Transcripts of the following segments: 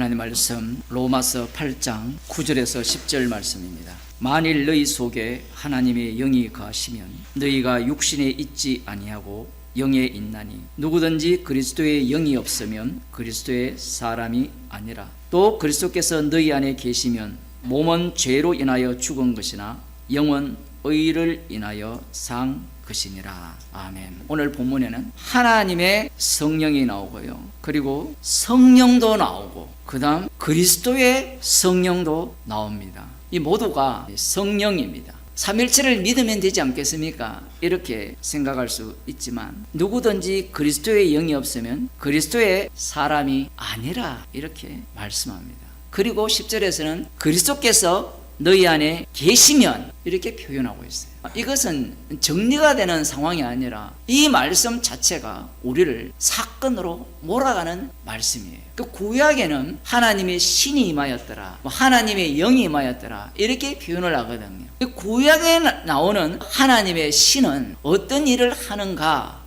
하나님 말씀 로마서 8장 9절에서 10절 말씀입니다. 만일 너희 속에 하나님의 영이 거하시면 너희가 육신에 있지 아니하고 영에 있나니 누구든지 그리스도의 영이 없으면 그리스도의 사람이 아니라 또 그리스도께서 너희 안에 계시면 몸은 죄로 인하여 죽은 것이나 영은 의를 인하여 산 것이니라. 아멘. 오늘 본문에는 하나님의 성령이 나오고요. 그리고 성령도 나오고 그 다음 그리스도의 성령도 나옵니다. 이 모두가 성령입니다. 삼일체를 믿으면 되지 않겠습니까? 이렇게 생각할 수 있지만 누구든지 그리스도의 영이 없으면 그리스도의 사람이 아니라 이렇게 말씀합니다. 그리고 10절에서는 그리스도께서 너희 안에 계시면 이렇게 표현하고 있어요. 이것은 정리가 되는 상황이 아니라 이 말씀 자체가 우리를 사건으로 몰아가는 말씀이에요. 그 구약에는 하나님의 신이 임하였더라, 뭐 하나님의 영이 임하였더라 이렇게 표현을 하거든요. 그 구약에 나오는 하나님의 신은 어떤 일을 하는가?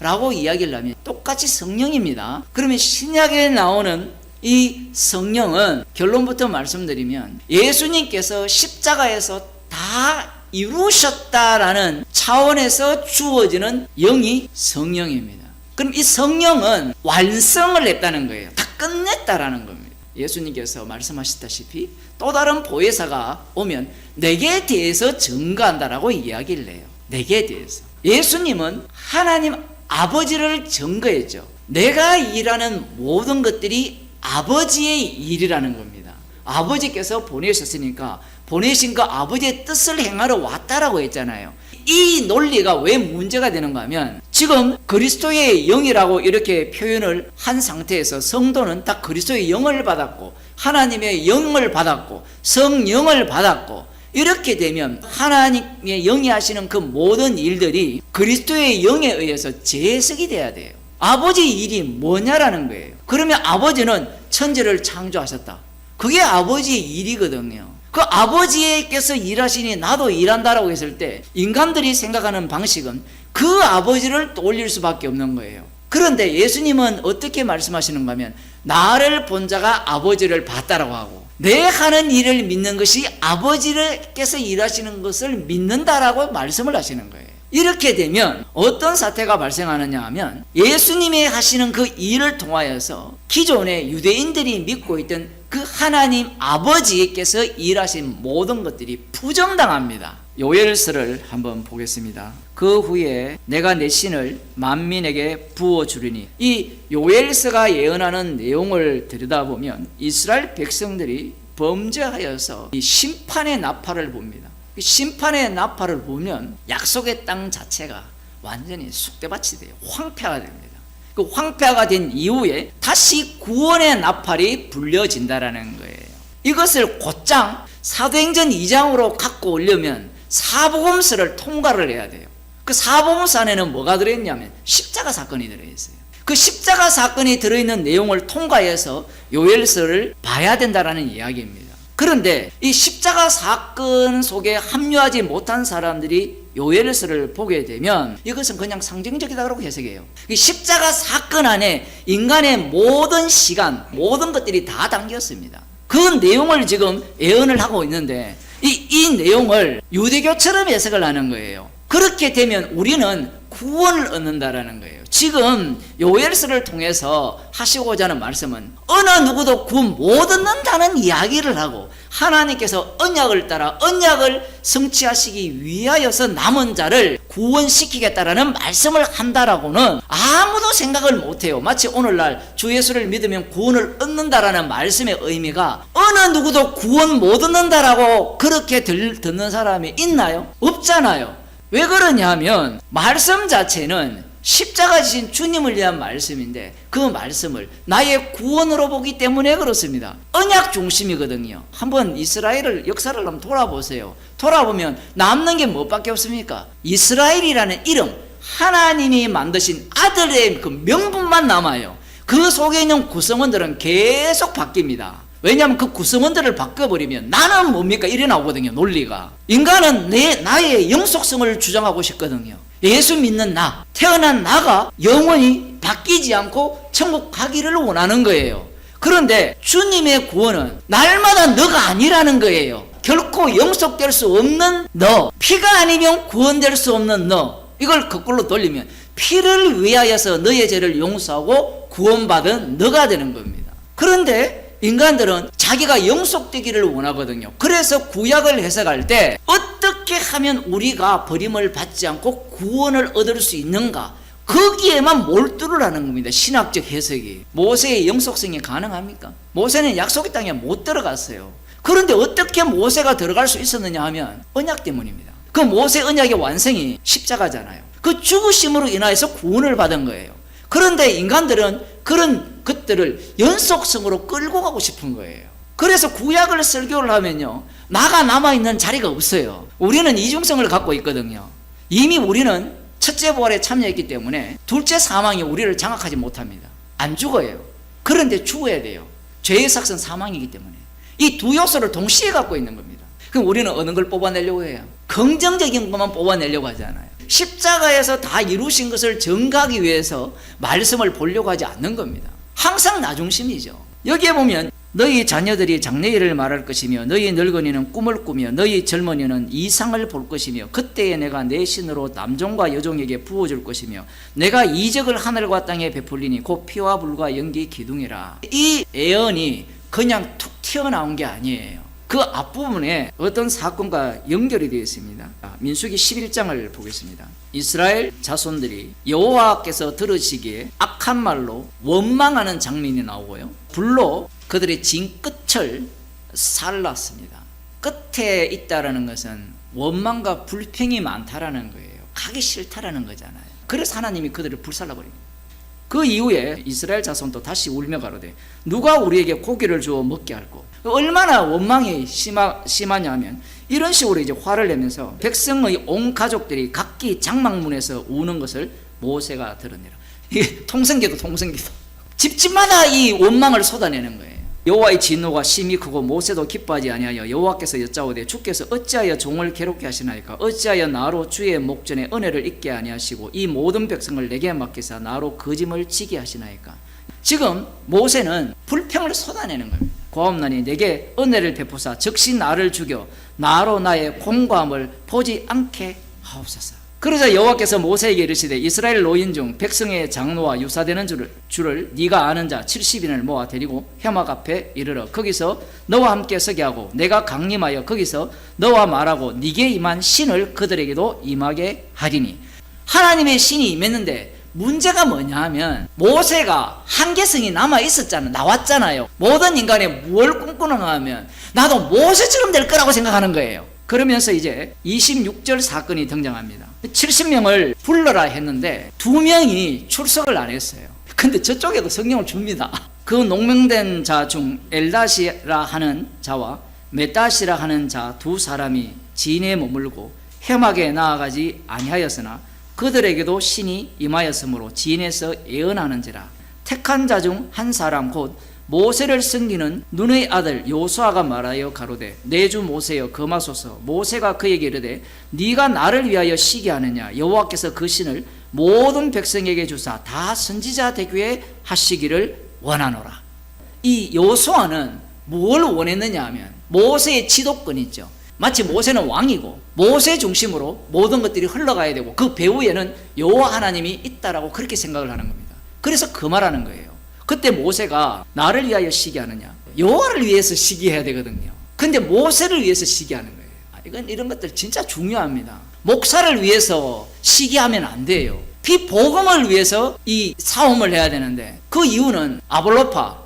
라고 이야기를 하면 똑같이 성령입니다. 그러면 신약에 나오는 이 성령은 결론부터 말씀드리면 예수님께서 십자가에서 다 이루셨다라는 차원에서 주어지는 영이 성령입니다. 그럼 이 성령은 완성을 했다는 거예요. 다 끝냈다라는 겁니다. 예수님께서 말씀하셨다시피 또 다른 보혜사가 오면 내게 대해서 증거한다라고 이야기를 해요. 내게 대해서. 예수님은 하나님 아버지를 증거했죠. 내가 일하는 모든 것들이 아버지의 일이라는 겁니다. 아버지께서 보내셨으니까 보내신 그 아버지의 뜻을 행하러 왔다라고 했잖아요. 이 논리가 왜 문제가 되는가 하면 지금 그리스도의 영이라고 이렇게 표현을 한 상태에서 성도는 다 그리스도의 영을 받았고 하나님의 영을 받았고 성령을 받았고 이렇게 되면 하나님의 영이 하시는 그 모든 일들이 그리스도의 영에 의해서 재해석이 돼야 돼요. 아버지 일이 뭐냐라는 거예요. 그러면 아버지는 천지를 창조하셨다. 그게 아버지의 일이거든요. 그 아버지께서 일하시니 나도 일한다라고 했을 때 인간들이 생각하는 방식은 그 아버지를 떠올릴 수밖에 없는 거예요. 그런데 예수님은 어떻게 말씀하시는가 하면 나를 본 자가 아버지를 봤다라고 하고 내 하는 일을 믿는 것이 아버지께서 일하시는 것을 믿는다라고 말씀을 하시는 거예요. 이렇게 되면 어떤 사태가 발생하느냐 하면 예수님이 하시는 그 일을 통하여서 기존의 유대인들이 믿고 있던 그 하나님 아버지께서 일하신 모든 것들이 부정당합니다. 요엘서를 한번 보겠습니다. 그 후에 내가 내 신을 만민에게 부어 주리니 이 요엘서가 예언하는 내용을 들여다보면 이스라엘 백성들이 범죄하여서 이 심판의 나팔을 봅니다. 심판의 나팔을 보면 약속의 땅 자체가 완전히 쑥대밭이 돼요. 황폐가 됩니다. 그 황폐가 된 이후에 다시 구원의 나팔이 불려진다라는 거예요. 이것을 곧장 사도행전 2장으로 갖고 오려면 사복음서를 통과를 해야 돼요. 그 사복음서 안에는 뭐가 들어있냐면 십자가 사건이 들어있어요. 그 십자가 사건이 들어있는 내용을 통과해서 요엘서를 봐야 된다라는 이야기입니다. 그런데 이 십자가 사건 속에 합류하지 못한 사람들이 요엘서를 보게 되면 이것은 그냥 상징적이다고 해석해요. 이 십자가 사건 안에 인간의 모든 시간, 모든 것들이 다 담겼습니다. 그 내용을 지금 예언을 하고 있는데 이, 이 내용을 유대교처럼 해석을 하는 거예요. 그렇게 되면 우리는 구원을 얻는다라는 거예요. 지금 요엘서를 통해서 하시고자 하는 말씀은 어느 누구도 구원 못 얻는다는 이야기를 하고 하나님께서 언약을 따라 언약을 성취하시기 위하여서 남은 자를 구원시키겠다라는 말씀을 한다라고는 아무도 생각을 못해요. 마치 오늘날 주 예수를 믿으면 구원을 얻는다라는 말씀의 의미가 어느 누구도 구원 못 얻는다라고 그렇게 들, 듣는 사람이 있나요? 없잖아요. 왜 그러냐 하면 말씀 자체는 십자가 지신 주님을 위한 말씀인데 그 말씀을 나의 구원으로 보기 때문에 그렇습니다. 언약 중심이거든요. 한번 이스라엘을 역사를 한번 돌아보세요. 돌아보면 남는 게 뭐밖에 없습니까? 이스라엘이라는 이름 하나님이 만드신 아들의 그 명분만 남아요. 그 속에 있는 구성원들은 계속 바뀝니다. 왜냐하면 그 구성원들을 바꿔버리면 나는 뭡니까? 이래 나오거든요, 논리가. 인간은 내, 나의 영속성을 주장하고 싶거든요. 예수 믿는 나, 태어난 나가 영원히 바뀌지 않고 천국 가기를 원하는 거예요. 그런데 주님의 구원은 날마다 너가 아니라는 거예요. 결코 영속될 수 없는 너, 피가 아니면 구원될 수 없는 너. 이걸 거꾸로 돌리면 피를 위하여서 너의 죄를 용서하고 구원받은 너가 되는 겁니다. 그런데 인간들은 자기가 영속되기를 원하거든요. 그래서 구약을 해석할 때 어떻게 하면 우리가 버림을 받지 않고 구원을 얻을 수 있는가? 거기에만 몰두를 하는 겁니다. 신학적 해석이. 모세의 영속성이 가능합니까? 모세는 약속의 땅에 못 들어갔어요. 그런데 어떻게 모세가 들어갈 수 있었느냐 하면 언약 때문입니다. 그 모세 언약의 완성이 십자가잖아요. 그 죽으심으로 인하여서 구원을 받은 거예요. 그런데 인간들은 그런 것들을 연속성으로 끌고 가고 싶은 거예요. 그래서 구약을 설교를 하면요. 나가 남아있는 자리가 없어요. 우리는 이중성을 갖고 있거든요. 이미 우리는 첫째 부활에 참여했기 때문에 둘째 사망이 우리를 장악하지 못합니다. 안 죽어요. 그런데 죽어야 돼요. 죄의 삭은 사망이기 때문에. 이 두 요소를 동시에 갖고 있는 겁니다. 그럼 우리는 어느 걸 뽑아내려고 해요? 긍정적인 것만 뽑아내려고 하잖아요. 십자가에서 다 이루신 것을 증가하기 위해서 말씀을 보려고 하지 않는 겁니다. 항상 나중심이죠. 여기에 보면 너희 자녀들이 장래일을 말할 것이며 너희 늙은이는 꿈을 꾸며 너희 젊은이는 이상을 볼 것이며 그때에 내가 내 신으로 남종과 여종에게 부어줄 것이며 내가 이적을 하늘과 땅에 베풀리니 곧 피와 불과 연기 기둥이라 이 예언이 그냥 툭 튀어나온 게 아니에요 그 앞부분에 어떤 사건과 연결이 되어 있습니다 민수기 11장을 보겠습니다 이스라엘 자손들이 여호와께서 들으시기에 악한 말로 원망하는 장면이 나오고요 불로 그들의 진 끝을 살랐습니다. 끝에 있다라는 것은 원망과 불평이 많다라는 거예요. 가기 싫다라는 거잖아요. 그래서 하나님이 그들을 불살라 버립니다. 그 이후에 이스라엘 자손도 다시 울며 가로되 누가 우리에게 고기를 주어 먹게 할꼬 얼마나 원망이 심하, 심하냐면 이런 식으로 이제 화를 내면서 백성의 온 가족들이 각기 장막문에서 우는 것을 모세가 들으니라. 이게 통성기도 통성기도. 집집마다 이 원망을 쏟아내는 거예요. 여호와의 진노가 심히 크고 모세도 기뻐하지 아니하여 여호와께서 여짜오되 주께서 어찌하여 종을 괴롭게 하시나이까? 어찌하여 나로 주의 목전에 은혜를 잊게 아니하시고 이 모든 백성을 내게 맡기사 나로 거짓을 지게 하시나이까 지금 모세는 불평을 쏟아내는 겁니다 고함나니 내게 은혜를 베푸사 즉시 나를 죽여 나로 나의 공과함을 보지 않게 하옵소서. 그러자 여호와께서 모세에게 이르시되 이스라엘 노인 중 백성의 장로와 유사되는 줄을, 줄을 네가 아는 자 70인을 모아 데리고 해막 앞에 이르러 거기서 너와 함께 서게 하고 내가 강림하여 거기서 너와 말하고 네게 임한 신을 그들에게도 임하게 하리니. 하나님의 신이 임했는데 문제가 뭐냐 하면 모세가 한계성이 남아 있었잖아. 나왔잖아요. 모든 인간이 뭘 꿈꾸는가 하면 나도 모세처럼 될 거라고 생각하는 거예요. 그러면서 이제 26절 사건이 등장합니다. 70명을 불러라 했는데 두 명이 출석을 안 했어요. 근데 저쪽에도 성령을 줍니다. 그 농명된 자 중 엘다시라 하는 자와 메다시라 하는 자 두 사람이 진에 머물고 해막에 나아가지 아니하였으나 그들에게도 신이 임하였으므로 진에서 예언하는지라. 택한 자 중 한 사람 곧 모세를 섬기는 눈의 아들 요수아가 말하여 가로되 내 주 모세여 금하소서. 모세가 그에게 이르되 네가 나를 위하여 시게 하느냐? 여호와께서 그 신을 모든 백성에게 주사 다 선지자 되게 하시기를 원하노라. 이 요수아는 뭘 원했느냐 하면 모세의 지도권 있죠 마치 모세는 왕이고 모세 중심으로 모든 것들이 흘러가야 되고 그 배후에는 여호와 하나님이 있다라고 그렇게 생각을 하는 겁니다. 그래서 그 말하는 거예요. 그때 모세가 나를 위하여 시기하느냐? 여호와를 위해서 시기해야 되거든요. 근데 모세를 위해서 시기하는 거예요. 아, 이건 이런 것들 진짜 중요합니다. 목사를 위해서 시기하면 안 돼요. 비복음을 위해서 이 싸움을 해야 되는데 그 이유는 아볼로파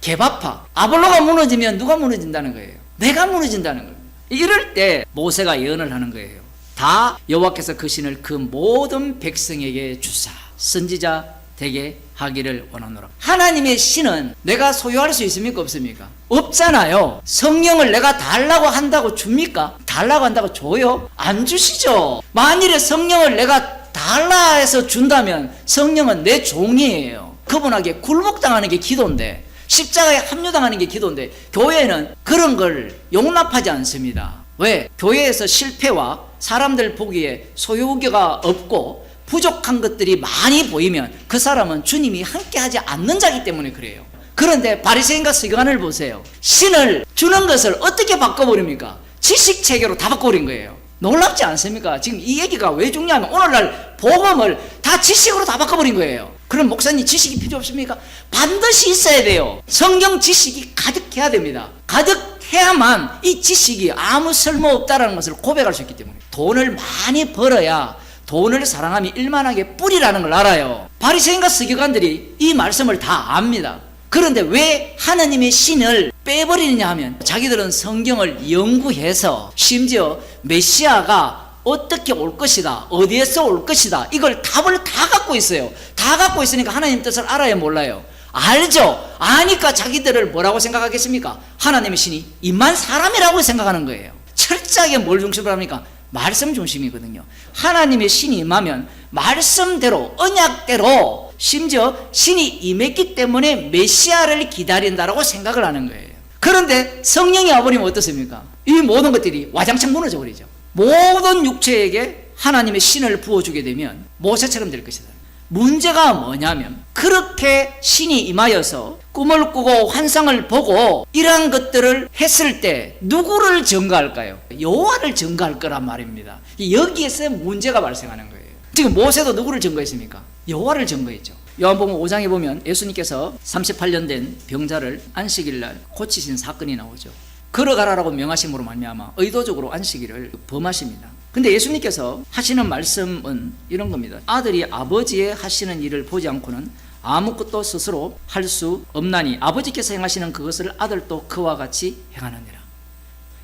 개바파. 아볼로가 무너지면 누가 무너진다는 거예요? 내가 무너진다는 거예요 이럴 때 모세가 예언을 하는 거예요 다 여호와께서 그 신을 그 모든 백성에게 주사 선지자 되게 하기를 원하노라. 하나님의 신은 내가 소유할 수 있습니까? 없습니까? 없잖아요. 성령을 내가 달라고 한다고 줍니까? 달라고 한다고 줘요? 안 주시죠. 만일에 성령을 내가 달라 해서 준다면 성령은 내 종이에요. 그분에게 굴복당하는 게 기도인데 십자가에 합류당하는 게 기도인데 교회는 그런 걸 용납하지 않습니다. 왜? 교회에서 실패와 사람들 보기에 소유가 없고 부족한 것들이 많이 보이면 그 사람은 주님이 함께 하지 않는 자기 때문에 그래요. 그런데 바리새인과 서기관을 보세요. 신을 주는 것을 어떻게 바꿔버립니까? 지식 체계로 다 바꿔버린 거예요. 놀랍지 않습니까? 지금 이 얘기가 왜 중요하면 오늘날 복음을 다 지식으로 다 바꿔버린 거예요. 그럼 목사님 지식이 필요 없습니까? 반드시 있어야 돼요. 성경 지식이 가득해야 됩니다. 가득해야만 이 지식이 아무 쓸모 없다라는 것을 고백할 수 있기 때문에 돈을 많이 벌어야 돈을 사랑함이 일만하게 뿌리라는 걸 알아요. 바리새인과 서기관들이 이 말씀을 다 압니다. 그런데 왜 하나님의 신을 빼버리느냐 하면 자기들은 성경을 연구해서 심지어 메시아가 어떻게 올 것이다, 어디에서 올 것이다, 이걸 답을 다 갖고 있어요. 다 갖고 있으니까 하나님 뜻을 알아야 몰라요. 알죠? 아니까 자기들을 뭐라고 생각하겠습니까? 하나님의 신이 임만 사람이라고 생각하는 거예요. 철저하게 뭘 중심으로 합니까? 말씀 중심이거든요. 하나님의 신이 임하면 말씀대로, 언약대로, 심지어 신이 임했기 때문에 메시아를 기다린다라고 생각을 하는 거예요. 그런데 성령이 와버리면 어떻습니까? 이 모든 것들이 와장창 무너져 버리죠. 모든 육체에게 하나님의 신을 부어주게 되면 모세처럼 될 것이다. 문제가 뭐냐면 그렇게 신이 임하여서 꿈을 꾸고 환상을 보고 이러한 것들을 했을 때 누구를 증거할까요? 여호와를 증거할 거란 말입니다. 여기에서 문제가 발생하는 거예요. 지금 모세도 누구를 증거했습니까? 여호와를 증거했죠. 요한복음 5장에 보면 예수님께서 38년 된 병자를 안식일 날 고치신 사건이 나오죠. 걸어가라라고 명하심으로 말미암아 의도적으로 안식일을 범하십니다. 근데 예수님께서 하시는 말씀은 이런 겁니다. 아들이 아버지의 하시는 일을 보지 않고는 아무것도 스스로 할 수 없나니 아버지께서 행하시는 그것을 아들도 그와 같이 행하느니라.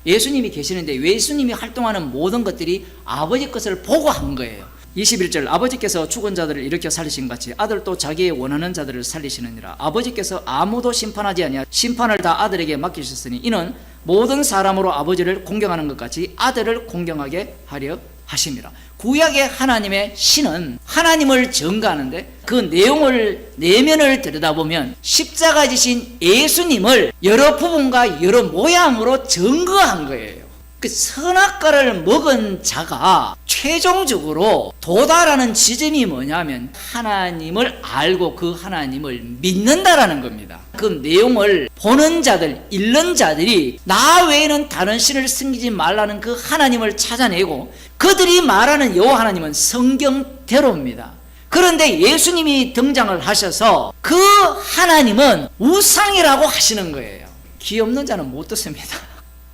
예수님이 계시는데 예수님이 활동하는 모든 것들이 아버지 것을 보고 한 거예요. 21절 아버지께서 죽은 자들을 일으켜 살리신 같이 아들도 자기의 원하는 자들을 살리시느니라 아버지께서 아무도 심판하지 아니하 심판을 다 아들에게 맡기셨으니 이는 모든 사람으로 아버지를 공경하는 것 같이 아들을 공경하게 하려 하심이라 구약의 하나님의 신은 하나님을 증거하는데 그 내용을 내면을 들여다보면 십자가 지신 예수님을 여러 부분과 여러 모양으로 증거한 거예요 그 선악과를 먹은 자가 최종적으로 도달하는 지점이 뭐냐면 하나님을 알고 그 하나님을 믿는다라는 겁니다. 그 내용을 보는 자들, 읽는 자들이 나 외에는 다른 신을 섬기지 말라는 그 하나님을 찾아내고 그들이 말하는 여호와 하나님은 성경대로입니다. 그런데 예수님이 등장을 하셔서 그 하나님은 우상이라고 하시는 거예요. 귀 없는 자는 못 듣습니다.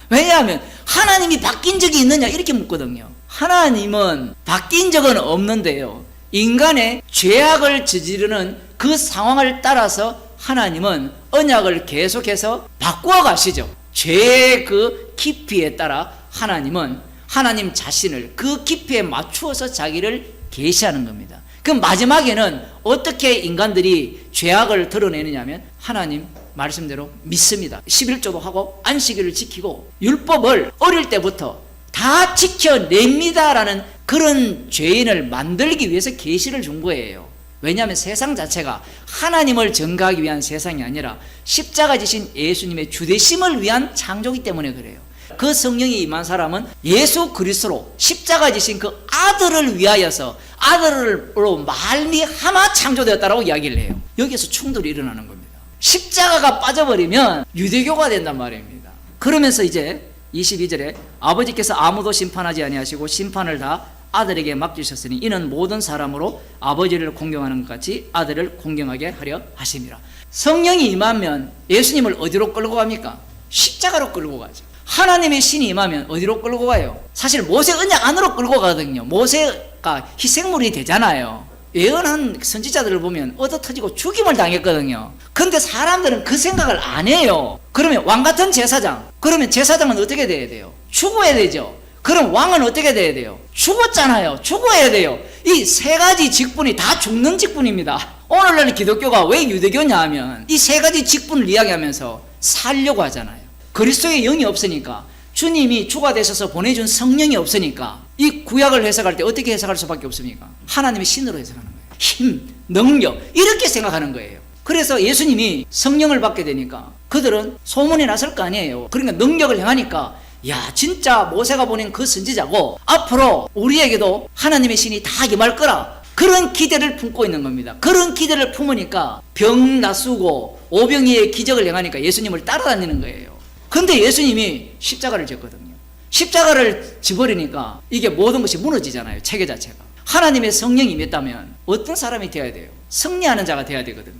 왜냐하면 하나님이 바뀐 적이 있느냐 이렇게 묻거든요. 하나님은 바뀐 적은 없는데요. 인간의 죄악을 저지르는 그 상황을 따라서 하나님은 언약을 계속해서 바꾸어 가시죠. 죄의 그 깊이에 따라 하나님은 하나님 자신을 그 깊이에 맞추어서 자기를 계시하는 겁니다. 그럼 마지막에는 어떻게 인간들이 죄악을 드러내느냐면 하나님 말씀대로 믿습니다. 11조도 하고 안식일을 지키고 율법을 어릴 때부터 다 지켜냅니다라는 그런 죄인을 만들기 위해서 계시를 준 거예요. 왜냐하면 세상 자체가 하나님을 증가하기 위한 세상이 아니라 십자가 지신 예수님의 주대심을 위한 창조기 때문에 그래요. 그 성령이 임한 사람은 예수 그리스도로 십자가 지신 그 아들을 위하여서 아들로 말미암아 창조되었다라고 이야기를 해요. 여기에서 충돌이 일어나는 겁니다. 십자가가 빠져버리면 유대교가 된단 말입니다. 그러면서 이제 22절에 아버지께서 아무도 심판하지 아니하시고 심판을 다 아들에게 맡기셨으니 이는 모든 사람으로 아버지를 공경하는 것 같이 아들을 공경하게 하려 하심이라. 성령이 임하면 예수님을 어디로 끌고 갑니까? 십자가로 끌고 가죠. 하나님의 신이 임하면 어디로 끌고 가요? 사실 모세 언약 안으로 끌고 가거든요. 모세가 희생물이 되잖아요. 예언한 선지자들을 보면 얻어 터지고 죽임을 당했거든요. 근데 사람들은 그 생각을 안 해요. 그러면 왕 같은 제사장, 그러면 제사장은 어떻게 돼야 돼요? 죽어야 되죠. 그럼 왕은 어떻게 돼야 돼요? 죽었잖아요. 죽어야 돼요. 이 세 가지 직분이 다 죽는 직분입니다. 오늘날 기독교가 왜 유대교냐 하면 이 세 가지 직분을 이야기하면서 살려고 하잖아요. 그리스도의 영이 없으니까 주님이 주가 되셔서 보내준 성령이 없으니까 이 구약을 해석할 때 어떻게 해석할 수밖에 없습니까? 하나님의 신으로 해석하는 거예요. 힘, 능력 이렇게 생각하는 거예요. 그래서 예수님이 성령을 받게 되니까 그들은 소문이 났을 거 아니에요. 그러니까 능력을 행하니까 야 진짜 모세가 보낸 그 선지자고 앞으로 우리에게도 하나님의 신이 다 임할 거라 그런 기대를 품고 있는 겁니다. 그런 기대를 품으니까 병 나수고 오병이의 기적을 행하니까 예수님을 따라다니는 거예요. 근데 예수님이 십자가를 졌거든요. 십자가를 지버리니까 이게 모든 것이 무너지잖아요. 체계 자체가. 하나님의 성령이 임했다면 어떤 사람이 되어야 돼요? 승리하는 자가 되어야 되거든요.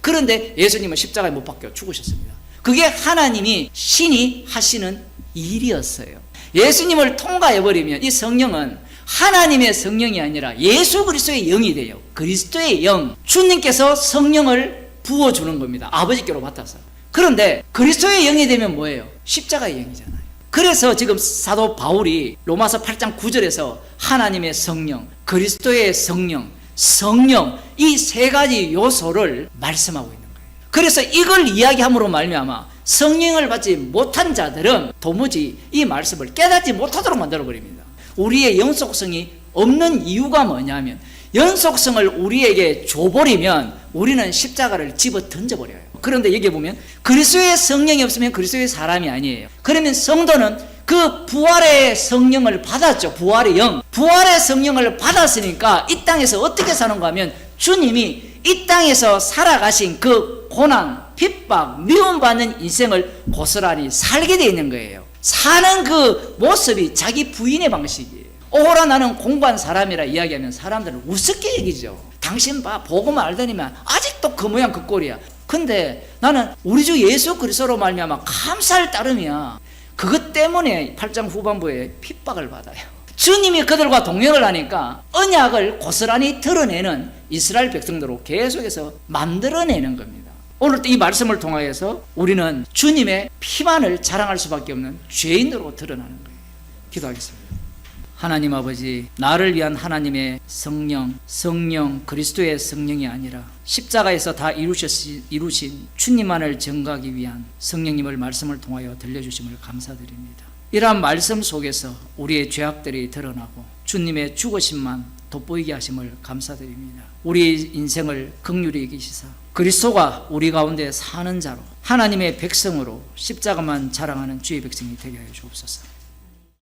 그런데 예수님은 십자가에 못 박혀 죽으셨습니다. 그게 하나님이 신이 하시는 일이었어요. 예수님을 통과해버리면 이 성령은 하나님의 성령이 아니라 예수 그리스도의 영이 돼요. 그리스도의 영. 주님께서 성령을 부어주는 겁니다. 아버지께로 맡아서. 그런데 그리스도의 영이 되면 뭐예요? 십자가의 영이잖아요. 그래서 지금 사도 바울이 로마서 8장 9절에서 하나님의 성령, 그리스도의 성령, 성령 이 세 가지 요소를 말씀하고 있는 거예요. 그래서 이걸 이야기함으로 말미암아 성령을 받지 못한 자들은 도무지 이 말씀을 깨닫지 못하도록 만들어 버립니다. 우리의 영속성이 없는 이유가 뭐냐면 연속성을 우리에게 줘버리면 우리는 십자가를 집어 던져버려요. 그런데 여기 보면 그리스도의 성령이 없으면 그리스도의 사람이 아니에요. 그러면 성도는 그 부활의 성령을 받았죠. 부활의 영. 부활의 성령을 받았으니까 이 땅에서 어떻게 사는가 하면 주님이 이 땅에서 살아가신 그 고난, 핍박, 미움받는 인생을 고스란히 살게 돼 있는 거예요. 사는 그 모습이 자기 부인의 방식이에요. 오호라 나는 공부한 사람이라 이야기하면 사람들은 우습게 얘기죠. 당신 봐, 보고만 알더니만 아직도 그 모양 그 꼴이야. 근데 나는 우리 주 예수 그리스도로 말미암아 감사할 따름이야. 그것 때문에 8장 후반부에 핍박을 받아요. 주님이 그들과 동행을 하니까 언약을 고스란히 드러내는 이스라엘 백성들로 계속해서 만들어내는 겁니다. 오늘 이 말씀을 통하여서 우리는 주님의 피만을 자랑할 수밖에 없는 죄인으로 드러나는 거예요. 기도하겠습니다. 하나님 아버지, 나를 위한 하나님의 성령, 성령, 그리스도의 성령이 아니라 십자가에서 다 이루셨, 이루신 주님만을 증거하기 위한 성령님을 말씀을 통하여 들려주심을 감사드립니다. 이러한 말씀 속에서 우리의 죄악들이 드러나고 주님의 죽으심만 돋보이게 하심을 감사드립니다. 우리 인생을 극률히 여기시사 그리스도가 우리 가운데 사는 자로 하나님의 백성으로 십자가만 자랑하는 주의 백성이 되게 하여 주옵소서.